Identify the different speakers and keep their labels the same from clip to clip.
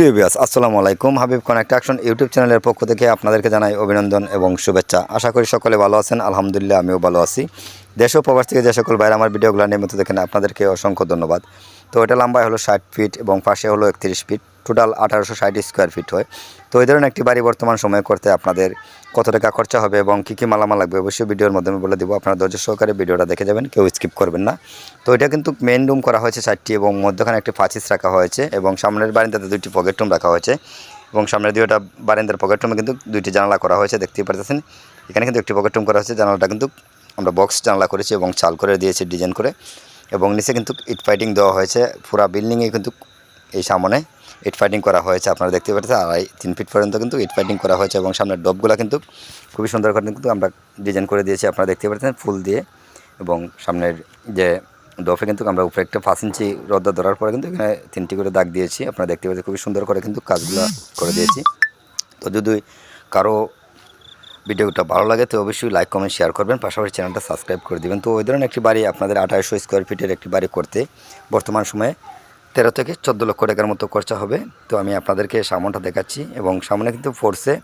Speaker 1: প্রিয় বিয়াস আসসালামু আলাইকুম। হাবিব কানেক্ট অ্যাকশন ইউটিউব চ্যানেলের পক্ষ থেকে আপনাদেরকে জানাই অভিনন্দন এবং শুভেচ্ছা। আশা করি সকলে ভালো আছেন, আলহামদুলিল্লাহ আমিও ভালো আছি। দেশ ও প্রবাস থেকে যে সকল বাইরে আমার ভিডিওগুলো নিয়মিত দেখেন, আপনাদেরকে অসংখ্য ধন্যবাদ। তো এটা লম্বায় হলো ষাট ফিট এবং পাশে হলো একত্রিশ ফিট। টোটাল আঠারোশো ষাট স্কোয়ার ফিট হয়। তো এই ধরনের একটি বাড়ি বর্তমান সময়ে করতে আপনাদের কত টাকা খরচা হবে এবং কী কী মালামাল লাগবে অবশ্যই ভিডিওর মাধ্যমে বলে দেবো। আপনারা ধৈর্য সহকারে ভিডিওটা দেখে যাবেন, কেউ স্কিপ করবেন না। তো এটা কিন্তু মেন রুম করা হয়েছে চারটি এবং মধ্যখানে একটি পাঁচিস রাখা হয়েছে এবং সামনের বারিন্দাতে দুইটি পকেট রুম রাখা হয়েছে এবং সামনের দুইটা বারিন্দার পকেট রুমে কিন্তু দুইটি জানালা করা হয়েছে, দেখতেই পারতেছেন। এখানে কিন্তু একটি পকেট রুম করা হয়েছে, জানালাটা কিন্তু আমরা বক্স জানালা করেছি এবং চাল করে দিয়েছি ডিজাইন করে। এবং নিচে কিন্তু ইট ফাইটিং দেওয়া হয়েছে। পুরা বিল্ডিংয়ে কিন্তু এই সামনে ইট ফাইটিং করা হয়েছে, আপনারা দেখতে পাচ্ছেন। আড়াই, তিন ফিট পর্যন্ত কিন্তু ইট ফাইটিং করা হয়েছে এবং সামনের ডবগুলো কিন্তু খুবই সুন্দর করে কিন্তু আমরা ডিজাইন করে দিয়েছি, আপনারা দেখতে পাচ্ছেন ফুল দিয়ে। এবং সামনের যে ডফে কিন্তু আমরা উপরে একটা পাঁচ ইঞ্চি রদ্দা ধরার পরে কিন্তু এখানে তিনটি করে দাগ দিয়েছি। আপনারা দেখতে পাচ্ছেন খুবই সুন্দর করে কিন্তু কাজগুলো করে দিয়েছি। তো যদি কারও ভিডিওটা ভালো লাগে, তো অবশ্যই লাইক কমেন্ট শেয়ার করবেন। পাশাপাশি চ্যানেলটা সাবস্ক্রাইব করে দিবেন। তো ওই ধরনের একটি বাড়ি আপনাদের আঠারোশো স্কোয়ার ফিটের একটি বাড়ি করতে বর্তমান সময়ে তেরো থেকে চোদ্দ লক্ষ টাকার মতো খরচা হবে। তো আমি আপনাদেরকে সামনটা দেখাচ্ছি এবং সামনে কিন্তু ফোর্সে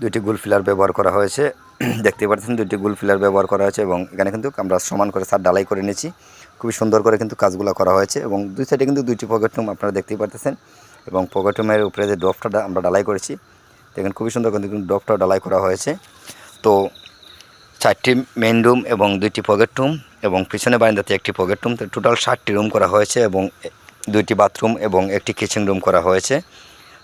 Speaker 1: দুইটি গুল ফিলার ব্যবহার করা হয়েছে। দেখতে পাচ্ছেন দুইটি গুল ফিলার ব্যবহার করা হয়েছে এবং এখানে কিন্তু আমরা সমান করে সার ডালাই করে নিয়েছি। খুবই সুন্দর করে কিন্তু কাজগুলো করা হয়েছে এবং দুই সাইডে কিন্তু দুইটি পকেট রুম আপনারা দেখতেই পারতেছেন এবং পকেট রুমের উপরে যে ড্রপটা আমরা ডালাই করেছি দেখেন খুবই সুন্দর কিন্তু ডকটা ডালাই করা হয়েছে। তো চারটি মেন রুম এবং দুইটি পকেট রুম এবং পিছনে বারান্দাতে একটি পকেট রুম তো টোটাল ষাটটি রুম করা হয়েছে এবং দুইটি বাথরুম এবং একটি কিচেন রুম করা হয়েছে।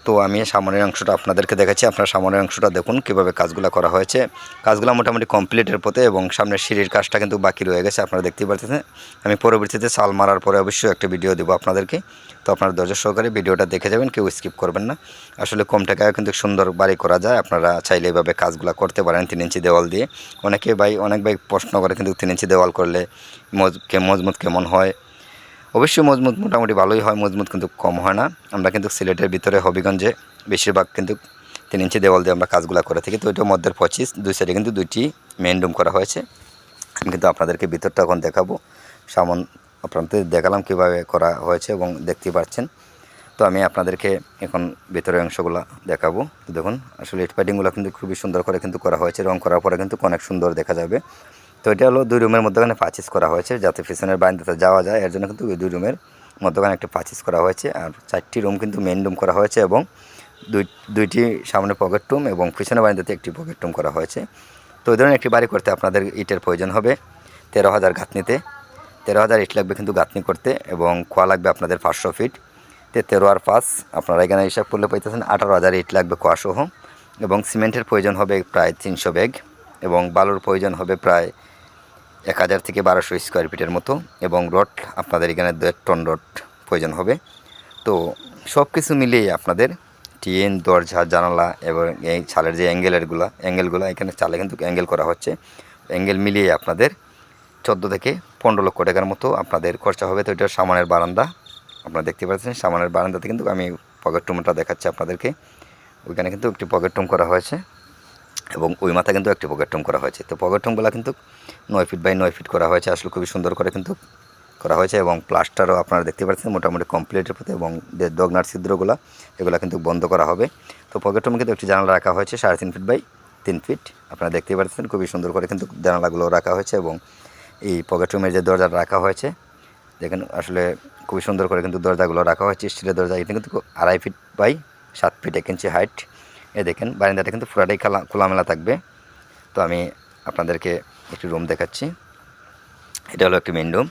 Speaker 1: তো আমি সামনের অংশটা আপনাদেরকে দেখাচ্ছি। আপনার সামনের অংশটা দেখুন, কীভাবে কাজগুলো করা হয়েছে। কাজগুলো মোটামুটি কমপ্লিটের পথে এবং সামনের সিঁড়ির কাজটা কিন্তু বাকি রয়ে গেছে, আপনারা দেখতেই পাচ্ছেন আমি পরবর্তীতে সাল মারার পরে অবশ্যই একটা ভিডিও দেবো আপনাদেরকে। তো আপনারা ধৈর্য সহকারে ভিডিওটা দেখে যাবেন, কেউ স্কিপ করবেন না। আসলে কম টাকায় কিন্তু সুন্দর বাড়ি করা যায়। আপনারা চাইলে এভাবে কাজগুলো করতে পারেন তিন ইঞ্চি দেওয়াল দিয়ে। অনেকে ভাই, অনেক ভাই প্রশ্ন করে কিন্তু তিন ইঞ্চি দেওয়াল করলে মজ মজবুত কেমন হয়? অবশ্যই মজবুত মোটামুটি ভালোই হয় মজবুত কিন্তু কম হয় না। আমরা কিন্তু সিলেটের ভিতরে হবিগঞ্জে বেশিরভাগ কিন্তু তিন ইঞ্চি দেওয়াল দিয়ে আমরা কাজগুলো করে থাকি। তো ওইটার মধ্যে পঁচিশ, দুই সাইডে কিন্তু দুইটি মেন রুম করা হয়েছে। আমি কিন্তু আপনাদেরকে ভিতরটা এখন দেখাবো। সামন আপনাদের দেখালাম কীভাবে করা হয়েছে এবং দেখতে পাচ্ছেন। তো আমি আপনাদেরকে এখন ভিতরের অংশগুলো দেখাবো। দেখুন, আসলে ইট পাইটিংগুলো কিন্তু খুবই সুন্দর করে কিন্তু করা হয়েছে। রং করার পরে কিন্তু অনেক সুন্দর দেখা যাবে। এটা হলো দুই রুমের মধ্যখানে পাচিস করা হয়েছে, যাতে পিছনের বারান্দাতে যাওয়া যায়। এর জন্য কিন্তু দুই রুমের মধ্যখানে একটা পাচিস করা হয়েছে। আর চারটি রুম কিন্তু মেন রুম করা হয়েছে এবং দুই, দুইটি সামনে পকেট রুম এবং পিছনে বারান্দাতে একটি পকেট রুম করা হয়েছে। তো ওই ধরনের একটি বাড়ি করতে আপনাদের ইটের প্রয়োজন হবে। তেরো হাজার গাঁথনিতে। তেরো হাজার ইট লাগবে কিন্তু গাঁথনি করতে এবং খোয়া লাগবে আপনাদের পাঁচশো ফিট তে তেরো আর পাঁচ, আপনারা এখানে হিসাব করলে পাইতেছেন আঠারো হাজার ইট লাগবে কোয়াসহ এবং সিমেন্টের প্রয়োজন হবে প্রায় তিনশো ব্যাগ এবং বালুর প্রয়োজন হবে প্রায় এক হাজার থেকে বারোশো স্কোয়ার ফিটের মতো এবং রড আপনাদের এখানে দু এক টন রড প্রয়োজন হবে। তো সব কিছু মিলিয়ে আপনাদের টিএন, দরজা, জানালা এবং এই ছালের যে অ্যাঙ্গেলেরগুলো অ্যাঙ্গেলগুলো এখানে চালে কিন্তু অ্যাঙ্গেল করা হচ্ছে। অ্যাঙ্গেল মিলিয়ে আপনাদের চোদ্দ থেকে পনেরো লক্ষ টাকার মতো আপনাদের খরচা হবে। তো এটা সামানের বারান্দা। আপনারা দেখতে পাচ্ছেন সামানের বারান্দাতে কিন্তু আমি পকেট রুমটা দেখাচ্ছি আপনাদেরকে। ওইখানে কিন্তু একটি পকেট রুম করা হয়েছে। এবং ওই মাথা কিন্তু একটি পকেট রুম করা হয়েছে। তো পকেট রুমগুলো কিন্তু নয় ফিট বাই নয় ফিট করা হয়েছে। আসলে খুবই সুন্দর করে কিন্তু করা হয়েছে এবং প্লাস্টারও আপনারা দেখতে পাচ্ছেন মোটামুটি কমপ্লিটের পথে এবং যে দগনার ছিদ্রগুলো, এগুলো কিন্তু বন্ধ করা হবে। তো পকেট রুমে কিন্তু একটি জানালা রাখা হয়েছে, সাড়ে তিন ফিট বাই তিন ফিট আপনারা দেখতে পাচ্ছেন খুবই সুন্দর করে কিন্তু জানালাগুলো রাখা হয়েছে এবং এই পকেট রুমের যে দরজাটা রাখা হয়েছে, দেখেন আসলে খুবই সুন্দর করে কিন্তু দরজাগুলো রাখা হয়েছে। স্টিলের দরজা, এটা কিন্তু আড়াই ফিট বাই সাত ফিট এক ইঞ্চি হাইট এ দেখেন বারান্দাটা কিন্তু পুরাটাই খোলা, খোলামেলা থাকবে। তো আমি আপনাদেরকে একটি রুম দেখাচ্ছি। এটা হলো একটি মেন রুম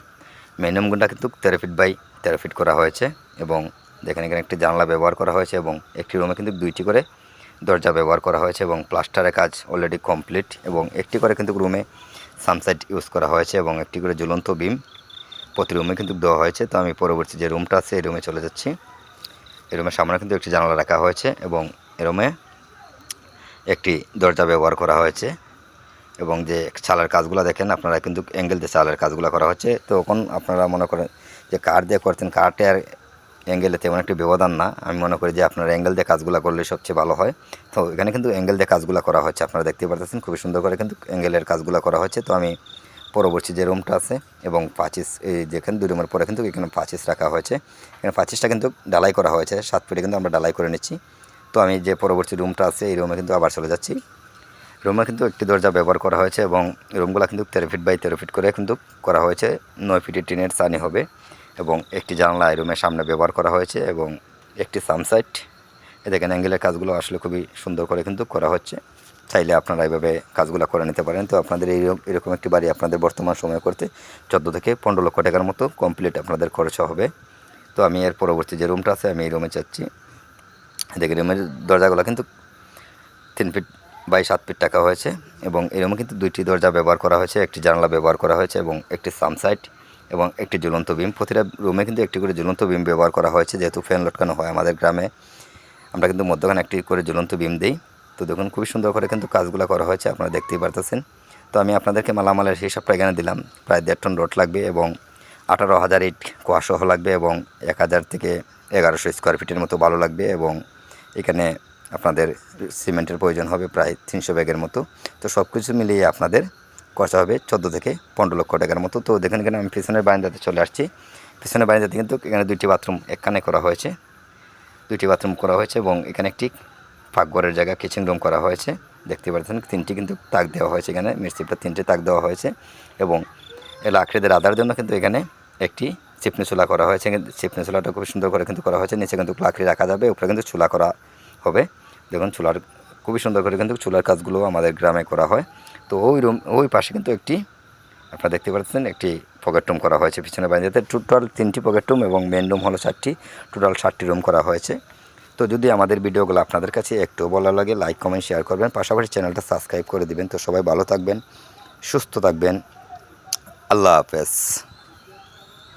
Speaker 1: মেন রুমগুলো কিন্তু তেরো ফিট বাই তেরো ফিট করা হয়েছে এবং দেখেন এখানে একটি জানলা ব্যবহার করা হয়েছে এবং একটি রুমে কিন্তু দুইটি করে দরজা ব্যবহার করা হয়েছে এবং প্লাস্টারের কাজ অলরেডি কমপ্লিট এবং একটি করে কিন্তু রুমে সানসাইট ইউজ করা হয়েছে এবং একটি করে ঝুলন্ত বিম প্রতি রুমে কিন্তু দেওয়া হয়েছে। তো আমি পরবর্তী যে রুমটা আছে, এই রুমে চলে যাচ্ছি। এই রুমের সামনে কিন্তু একটি জানালা রাখা হয়েছে এবং এই রুমে একটি দরজা ব্যবহার করা হয়েছে এবং যে চালের কাজগুলো দেখেন, আপনারা কিন্তু অ্যাঙ্গেল দিয়ে চালের কাজগুলো করা হচ্ছে। তো তখন আপনারা মনে করেন যে কাঠ দিয়ে করতেন, কাঠে আর অ্যাঙ্গেলে তেমন একটি ব্যবধান না। আমি মনে করি যে আপনারা অ্যাঙ্গেল দিয়ে কাজগুলো করলে সবচেয়ে ভালো হয়। তো এখানে কিন্তু অ্যাঙ্গেল দিয়ে কাজগুলো করা হচ্ছে, আপনারা দেখতে পাচ্ছেন খুবই সুন্দর করে কিন্তু অ্যাঙ্গেলের কাজগুলো করা হচ্ছে। তো আমি পরবর্তী যে রুমটা আছে এবং পাঁচিস, এই যেখানে দুই রুমের পরে কিন্তু এখানে পাঁচিস রাখা হয়েছে। এখানে পাঁচিসটা কিন্তু ডালাই করা হয়েছে, সাত ফিটে কিন্তু আমরা ডালাই করে নিচ্ছি। তো আমি যে পরবর্তী রুমটা আছে, এই রুমে কিন্তু আবার চলে যাচ্ছি। রুমে কিন্তু একটি দরজা ব্যবহার করা হয়েছে এবং রুমগুলো কিন্তু তেরো ফিট বাই তেরো ফিট করে কিন্তু করা হয়েছে। নয় ফিটের টিনের সানি হবে এবং একটি জানলা এই রুমের সামনে ব্যবহার করা হয়েছে এবং একটি সামসাইট এ দেখেন অ্যাঙ্গেলের কাজগুলো আসলে খুবই সুন্দর করে কিন্তু করা হচ্ছে। চাইলে আপনারা এইভাবে কাজগুলো করে নিতে পারেন। তো আপনাদের এই এরকম একটি বাড়ি আপনাদের বর্তমান সময় করতে চোদ্দ থেকে পনেরো লক্ষ টাকার মতো কমপ্লিট আপনাদের খরচ হবে। তো আমি এর পরবর্তী যে রুমটা আছে, আমি এই রুমে চাচ্ছি দেখি রুমের দরজাগুলো কিন্তু তিন ফিট বাই সাত ফিট টাকা হয়েছে এবং এই রুমে কিন্তু দুইটি দরজা ব্যবহার করা হয়েছে, একটি জানলা ব্যবহার করা হয়েছে এবং একটি সামসাইট এবং একটি জ্বলন্ত বিম। প্রতিটা রুমে কিন্তু একটি করে ঝুলন্ত বিম ব্যবহার করা হয়েছে, যেহেতু ফ্যান লটকানো হয় আমাদের গ্রামে। আমরা কিন্তু মধ্যখানে একটি করে ঝুলন্ত বিম দিই। তো দেখুন, খুবই সুন্দর করে কিন্তু কাজগুলো করা হয়েছে, আপনারা দেখতেই পারতেছেন। তো আমি আপনাদেরকে মালামালের হিসাবটা এখানে দিলাম। প্রায় দেড় টন রোড লাগবে এবং আঠারো হাজার ইট কোয়াসহ লাগবে এবং এক হাজার থেকে এগারোশো স্কোয়ার ফিটের মতো ভালো লাগবে এবং এখানে আপনাদের সিমেন্টের প্রয়োজন হবে প্রায় তিনশো ব্যাগের মতো। তো সব কিছু মিলিয়ে আপনাদের খরচা হবে চোদ্দ থেকে পনেরো লক্ষ টাকার মতো। তো দেখেন, এখানে আমি পিছনের বারান্দাতে চলে আসছি। পিছনের বারান্দাতে কিন্তু এখানে দুইটি বাথরুম একখানে করা হয়েছে। দুইটি বাথরুম করা হয়েছে এবং এখানে একটি পাকঘরের জায়গা, কিচেন রুম করা হয়েছে। দেখতে পাচ্ছেন, তিনটি কিন্তু তাক দেওয়া হয়েছে এখানে। মিষ্টিটা তিনটে তাক দেওয়া হয়েছে এবং লাকড়িদের আদার জন্য কিন্তু এখানে একটি চিপনি চুলা করা হয়েছে চিপনি চুলাটা খুব সুন্দর করে কিন্তু করা হয়েছে, নিচে কিন্তু লাকড়ি রাখা যাবে, উপরে কিন্তু চুলা করা হবে। দেখুন, চুলার খুবই সুন্দর করে কিন্তু চুলার কাজগুলো আমাদের গ্রামে করা হয়। তো ওই রুম, ওই পাশে কিন্তু একটি, আপনারা দেখতে পাচ্ছেন, একটি পকেট রুম করা হয়েছে পিছনে বাড়িতে টোটাল তিনটি পকেট রুম এবং মেন রুম হলো চারটি, টোটাল ষাটটি রুম করা হয়েছে। তো যদি আমাদের ভিডিওগুলো আপনাদের কাছে একটু ভালো লাগে, লাইক, কমেন্ট, শেয়ার করবেন। পাশাপাশি চ্যানেলটা সাবস্ক্রাইব করে দিবেন। তো সবাই ভালো থাকবেন, সুস্থ থাকবেন। আল্লাহ হাফেজ।